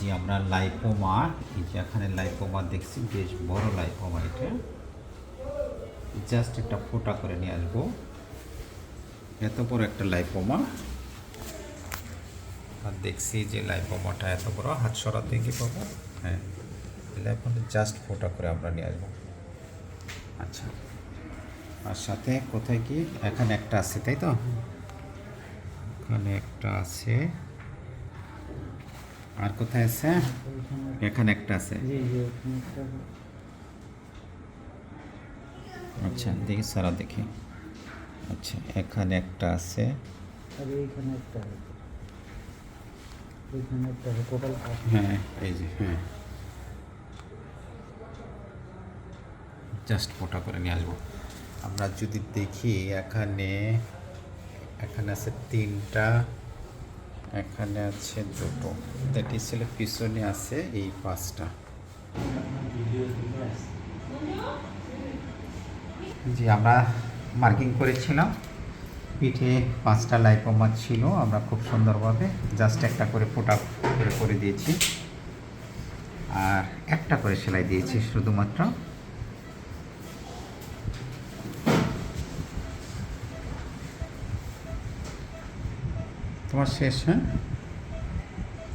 যে আমরা লাইপোমা এই যে এখানে লাইপোমা দেখছি, বেশ বড় লাইপোমা এটা। জাস্ট একটা ফোটা করে নিয়ে আসব। এত বড় একটা লাইপোমা আর দেখছি যে লাইপোমাটা এত বড় হাত সরাতে কি পাবো। হ্যাঁ লাইপোমাটা জাস্ট ফোটা করে আমরা নিয়ে আসব। আচ্ছা আর সাথে কোথায় কি? এখানে একটা আছে, তাই তো? এখানে একটা আছে। আর কোথায় আছে? এখানে একটা আছে। আচ্ছা দেখি সারা দেখি। আচ্ছা এখানে একটা আছে। আর এইখানে একটা এইখানে একটা টোটাল হ্যাঁ এই যে হ্যাঁ। জাস্ট ফোটা করে নিয়ে আসব। আমরা যদি দেখি এখানে এখানে আছে তিনটা। এখানে আছে দুটো। দ্যাট ছিল পিছনে আছে এই পাঁচটা। জি, আমরা মার্কিং করেছিলাম। পিঠে পাঁচটা লাইপোমা ছিল, আমরা খুব সুন্দরভাবে জাস্ট একটা করে ফোটা করে করে দিয়েছি। আর একটা করে সেলাই দিয়েছি শুধুমাত্র। তোমার শেষ হ্যাঁ?